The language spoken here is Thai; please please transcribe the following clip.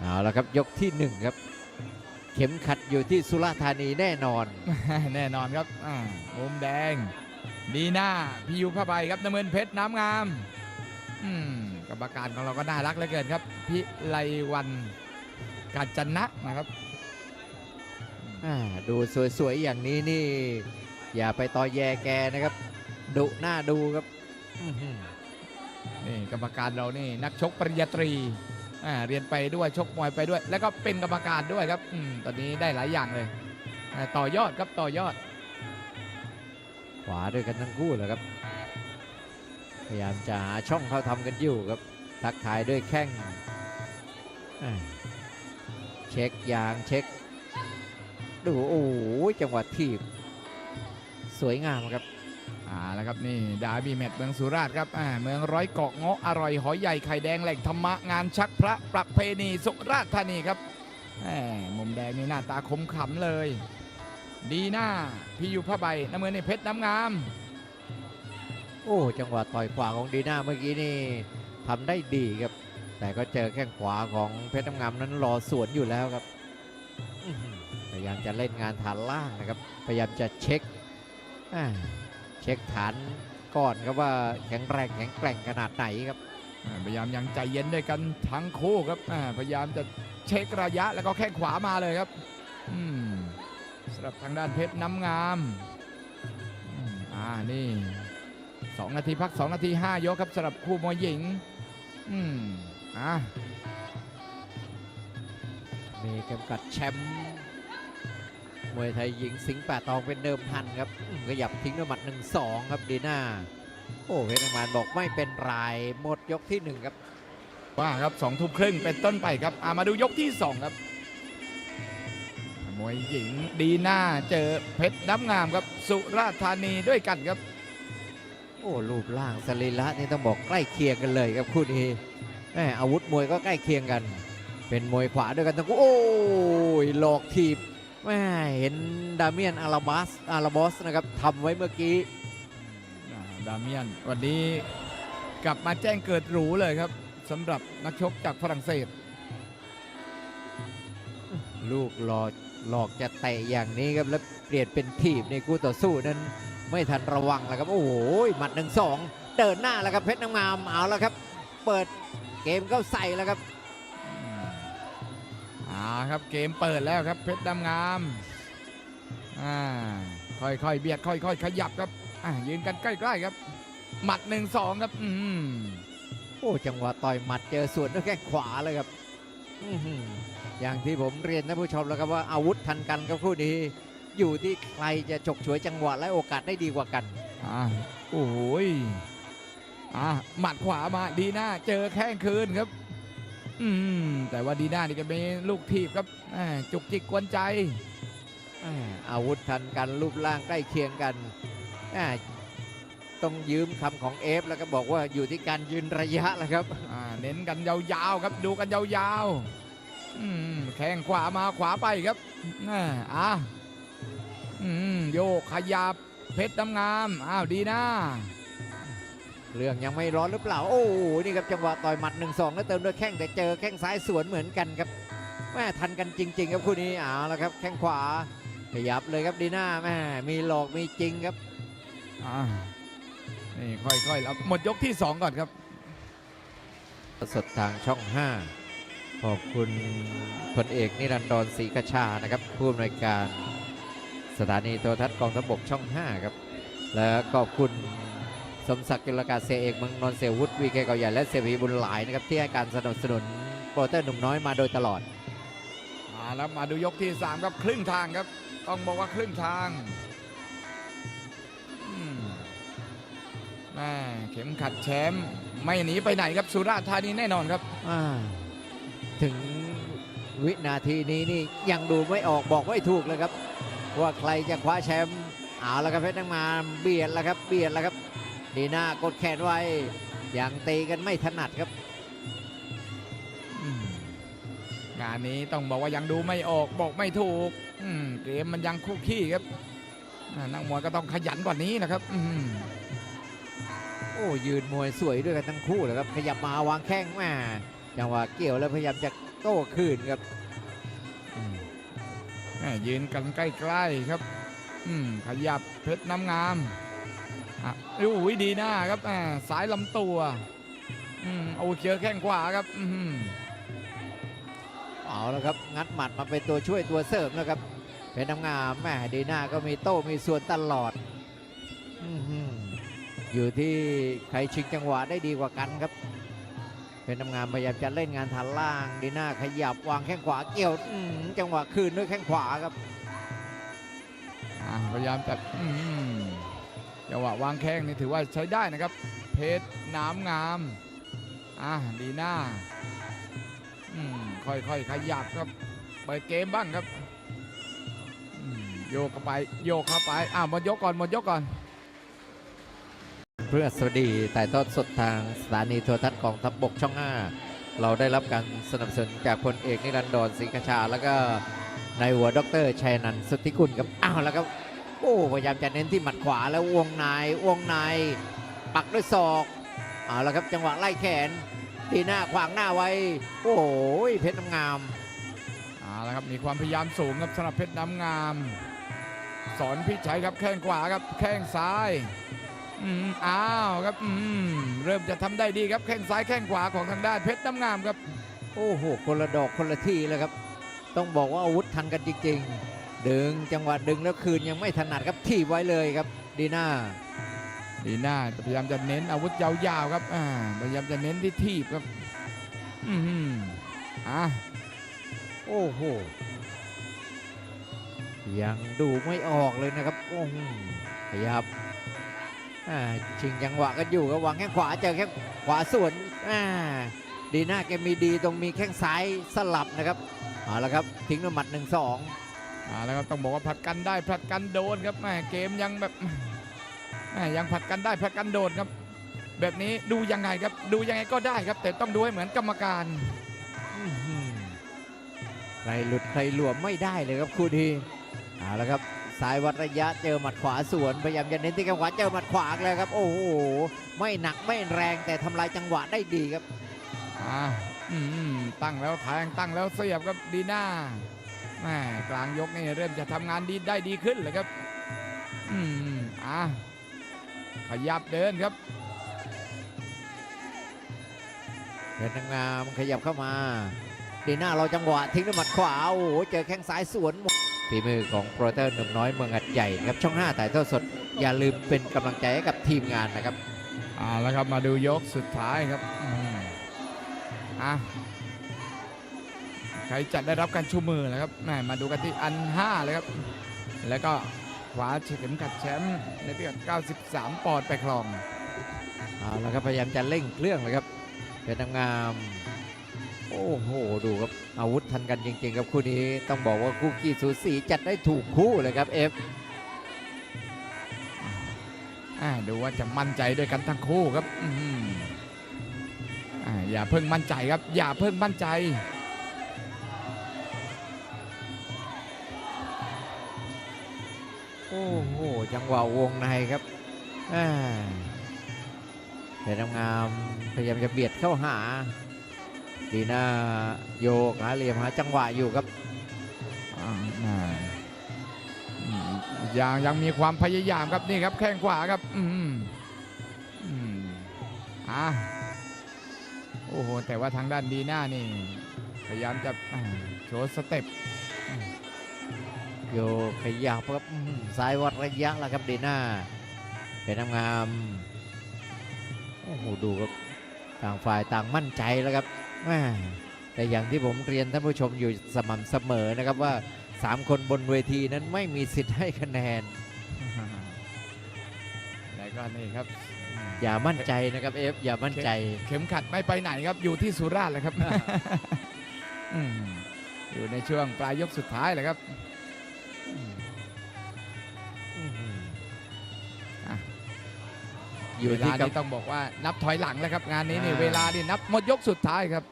เอาละครับยกที่หนึ่งครับ เข็มขัดอยู่ที่สุราษฎร์ธานีแน่นอน แน่นอนครับอ่ามุมแดง ดีหน้าพิยุผ้าใบครับน้ำเงินเพชรน้ำงามอืมกรรมการของเราก็น่ารักเหลือเกินครับ พิไลวันกาญจนะนะครับอ่าดูสวยๆอย่างนี้นี่ อย่าไปต่อแยแกนะครับ ดุหน้าดูครับอื้อหือนี่กรรมการเรานี่นักชกปริญญาตรีอ่า เรียนไปด้วยชกมวยไปด้วย แล้วก็เป็นกรรมการด้วยครับอมตอนนี้ได้หลายอย่างเลยต่อยอดครับต่อยอด ขวาด้วยกันทั้งคู่เลยครับ พยายามจะหาช่องเขาทำกันอยู่ครับ ทักทายด้วยแข้งเช็คยางเช็ค ดูโอ้โหจังหวะทีบ สวยงามครับ อ่าแล้วครับนี่ดาบีแมตเมืองสุราษฎร์ครับอ่าเมืองร้อยเกาะเงาะอร่อยหอยใหญ่ไข่แดงแหล่งธรรมะงานชักพระประเพณีสุราษฎร์ธานีครับแหมมุมแดงนี่หน้าตาคมขำเลย ดีหน้าพี่อยู่ผ้าใบน้ำเงินในเพชรน้ำงาม โอ้จังหวะต่อยขวาของดีน่าเมื่อกี้นี่ทำได้ดีครับ แต่ก็เจอแข้งขวาของเพชรน้ำงามนั้นรอสวนอยู่แล้วครับพยายามจะเล่นงานฐานล่างนะครับ พยายามจะเช็คอ่า เช็คฐานก่อนครับว่าแข็งแรงแข็งแกร่งขนาดไหนครับอ่าพยายามยังใจเย็นด้วยกันทั้งคู่ครับอ่าพยายามจะเช็คระยะแล้วก็แข้งขวามาเลยครับอืมสำหรับทางด้านเพชรน้ำงามอืมอ่านี่สองนาทีพักสองนาทีห้ายกครับสำหรับคู่มวยหญิงอืมอ่ามีเข็มกัดแชมป์ มวยไทยหญิงสิงห์ป่าตองเป็นเดิมพันครับอื้อขยับทิ้งด้วยหมัดหนึ่งสองครับดีน่าโอ้เพชรน้ำงามบอกไม่เป็นไรหมดยกที่หนึ่งครับว่าครับสองทุ่มครึ่งเป็นต้นไปครับอามาดูยกที่สองครับ มวยหญิงดีหน้าเจอเพชรน้ำงามครับสุราษฎร์ธานีด้วยกันครับ โอ้รูปร่างสรีระนี่ต้องบอกใกล้เคียงกันเลยครับคู่นี้แม่อาวุธมวยก็ใกล้เคียงกัน เป็นมวยขวาด้วยกันทั้งคู่โอ้ยหลอกทีบ แม่เห็นดาเมียนอาราบัสอาราบอสนะครับทำไว้เมื่อกี้อ่าดาเมียนวันนี้กลับมาแจ้งเกิดหรูเลยครับสำหรับนักชกจากฝรั่งเศส ลูกหลอกหลอกจะเตะอย่างนี้ครับแล้วเปลี่ยนเป็นทีบในคู่ต่อสู้นั้นไม่ทันระวังแล้วครับ โอ้โหหมัดหนึ่งสองเดินหน้าแล้วครับเพชรน้ำงามเอาแล้วครับ เปิดเกมเข้าใส่แล้วครับ อ่าครับเกมเปิดแล้วครับเพชรดำงามอ่าค่อยๆเบียดค่อยๆขยับครับอ่ายืนกันใกล้ๆครับ หมัดหนึ่งสองครับอืมโอ้จังหวะต่อยหมัดเจอสวนด้วยแข้งขวาเลยครับอื้อหืออย่างที่ผมเรียนท่านผู้ชมแล้วครับว่าอาวุธทันกันครับคู่นี้ อยู่ที่ใครจะฉกฉวยจังหวะและโอกาสได้ดีกว่ากันอ่าโอ้โหยอ่าหมัดขวามาดีหน้าเจอแข้งคืนครับ อืมแต่ว่าดีหน้านี่ก็เป็นลูกทีบครับอ่าจุกจิกกวนใจอ่าอาวุธทันกันรูปร่างใกล้เคียงกันอ่าต้องยืมคำของเอฟแล้วก็บอกว่าอยู่ที่การยืนระยะแหละครับอ่าเน้นกันยาวๆครับดูกันยาวๆอืมแข้งขวามาขวาไปครับอ่าอะอืมโยกขยับเพชรดำงามอ้าวดีนะ เรื่องยังไม่ร้อนหรือเปล่า โอ้โหนี่ครับจังหวะต่อยหมัด1นสองแล้วเติมด้วยแข้งแต่เจอแข้งซ้ายสวนเหมือนกันครับแม่ทันกันจริง ๆ ครับคู่นี้เอาละครับ แข้งขวาขยับเลยครับดีน่าแม่มีหลอกมีจริงครับอ่านี่ค่อยๆแล้วหมดยกที่สองก่อนครับ สดทางช่อง 5 ขอบคุณพลเอกนิรันดรศรีกชานะครับผู้อำนวยการสถานีโทรทัศน์กองทัพบกช่อง 5 ครับ และขอบคุณ สมศักดิ์จุลกาเซเอกเมืองนนท์เสียวุฒิวีเคเก่าใหญ่และเสียพีบุญหลายนะครับที่ให้การสนับสนุนโปรเตอร์หนุ่มน้อยมาโดยตลอดมาแล้วมาดูยกที่สามครับครึ่งทางครับ ต้องบอกว่าครึ่งทางอืมแม่เข็มขัดแชมป์ไม่หนีไปไหนครับสุราษฎร์ธานีแน่นอนครับอ่าถึงวินาทีนี้นี่ยังดูไม่ออกบอกไม่ถูกเลยครับ ว่าใครจะคว้าแชมป์เอาละครับเพชรนังมาเบียดแล้วครับเบียดแล้วครับ ดีหน้ากดแขนไว้ยังตีกันไม่ถนัดครับอืมงานนี้ต้องบอกว่ายังดูไม่ออกบอกไม่ถูกอืมเกมมันยังคู่ขี้ครับอ่านักมวยก็ต้องขยันกว่านี้นะครับอืมโอ้ยืนมวยสวยด้วยกันทั้งคู่เลยครับ ขยับมาวางแข้งแม่จังหวะเกี่ยวแล้วพยายามจะโต้คืนครับแม่ยืนกันใกล้ๆครับอืมขยับเพชรน้ำงาม อะอุ้ยดีหน้าครับอ่าสายลำตัวอืมเอาเชือแข้งขวาครับอืมเอาละครับ งัดหมัดมาเป็นตัวช่วยตัวเสริมนะครับเป็นน้ำงามแม่ดีหน้าก็มีโต้มีส่วนตลอดอื้อหืออยู่ที่ใครชิงจังหวะได้ดีกว่ากันครับเป็นน้ำงามพยายามจะเล่นงานฐานล่างดีหน้าขยับวางแข้งขวาเกี่ยวอื้อหือจังหวะคืนด้วยแข้งขวาครับอ่าพยายามจัดอืม จังหวะวางแข้งนี่ถือว่าใช้ได้นะครับ เพชรน้ำงามอ่าดีหน้าอืมค่อยๆขยับครับ เปิดเกมบ้างครับโยกเข้าไปโยกเข้าไปอ่าหมดยกก่อนหมดยกก่อน เพื่อสวัสดีถ่ายทอดสดทางสถานีโทรทัศน์กองทัพบกช่อง 5 เราได้รับการสนับสนุนจากพลเอกนิรันดรศรีกชา แล้วก็นายหัวดรชัยนันท์สุทธิคุณครับอ้าวแล้วครับ โอ้พยายามจะเน้นที่หมัดขวาแล้ววงในวงในปักด้วยศอกเอาละครับจังหวะไล่แขนดีหน้าขวางหน้าไว้ โอ้ยเพชรน้ำงามเอาละครับมีความพยายามสูงครับสำหรับเพชรน้ำงาม สอนพี่ชัยครับแข้งขวาครับแข้งซ้ายอืมอ้าวครับอืมเริ่มจะทำได้ดีครับแข้งซ้ายแข้งขวาของทางด้านเพชรน้ำงามครับ โอ้โหคนละดอกคนละที่เลยครับ ต้องบอกว่าอาวุธทันกันจริงๆ ดึงจังหวะดึงแล้วคืนยังไม่ถนัดครับทีบไว้เลยครับดีหน้าดีหน้าพยายามจะเน้นอาวุธยาวๆครับอ่าพยายามจะเน้นที่ทีบครับ อืมอะโอ้โหยังดูไม่ออกเลยนะครับโอ้โหขยับอ่าชิงจังหวะกันอยู่ก็วางแข้งขวาเจอแข้งขวาสวนอ่าดีหน้าแกมีดีตรงมีแข้งซ้ายสลับนะครับเอาละครับทิ้งด้วยหมัดหนึ่งสอง อ่าแล้วก็ต้องบอกว่าผลัดกันได้ผลัดกันโดนครับแม่เกมยังแบบแม่ยังผลัดกันได้ผลัดกันโดนครับ แบบนี้ดูยังไงครับดูยังไงก็ได้ครับ แต่ต้องดูให้เหมือนกรรมการอื้อหือใครหลุดใครหลวมไม่ได้เลยครับคู่ทีเอาละครับซ้ายวัดระยะเจอหมัดขวาสวนพยายามจะเน้นที่แข้งขวาเจอหมัดขวาเลยครับ โอ้โหไม่หนักไม่แรงแต่ทำลายจังหวะได้ดีครับอ่าอืมตั้งแล้วแทงตั้งแล้วเสียบครับดีหน้า แม่กลางยกนี่เริ่มจะทำงานดีได้ดีขึ้นเลยครับ อืมอะขยับเดินครับเพชรนางงามขยับเข้ามา ดีหน้าเราจังหวะทิ้งด้วยหมัดขวา โอ้โห เจอแข้งซ้ายสวนฝีมือของโปรเตอร์หนุ่มน้อยเมืองอัดใหญ่นะครับช่อง 5 ถ่ายทอดสด อย่าลืมเป็นกำลังใจให้กับทีมงานนะครับ อ่าแล้วครับมาดูยกสุดท้ายครับอืมอะ ใครจะได้รับการชูมือนะครับแหม่มาดูกันที่อัน5เลยครับ แล้วก็คว้าเข็มขัดแชมป์ในพิกัด 93 ปอนด์ไปครองเอาละครับพยายามจะเร่งเครื่องเลยครับเพชรนางงามโอ้โหดูครับอาวุธทันกันจริงๆครับคู่นี้ต้องบอกว่าคู่ขี้สูสีจัดได้ถูกคู่เลยครับเอฟอ่าดูว่าจะมั่นใจด้วยกันทั้งคู่ครับอื้อหืออ่าอย่าเพิ่งมั่นใจครับ อย่าเพิ่งมั่นใจ โอ้โหจังหวะวงในครับอ่าเพชรงามพยายามจะเบียดเข้าหา ดีน้าโยกหาเหลี่ยมหาจังหวะอยู่ครับยังยังมีความพยายามครับนี่ครับแข้งขวาครับ อืมอืมอะโอ้โหแต่ว่าทางด้านดีหน้านี่ พยายามจะโชว์สเต็ป โยกขยับครับอื้อหือซ้ายวัดระยะแล้วครับดีหน้าเป็นน้ำงามโอ้โหดูครับต่างฝ่ายต่างมั่นใจแล้วครับแม่แต่อย่างที่ผมเรียนท่านผู้ชมอยู่สม่ำเสมอนะครับว่าสามคนบนเวทีนั้นไม่มีสิทธิ์ให้คะแนนแล้วก็นี่ครับอืมอย่ามั่นใจนะครับเอฟอย่ามั่นใจ เข็มขัดไม่ไปไหนครับอยู่ที่สุราษฎร์เลยครับอืมอยู่ในช่วงปลายยกสุดท้ายเลยครับ อยู่เวที่ลากับนี้ต้องบอกว่านับถอยหลังแล้วครับงานนี้นี่อ่า เวลานี่นับหมดยกสุดท้ายครับ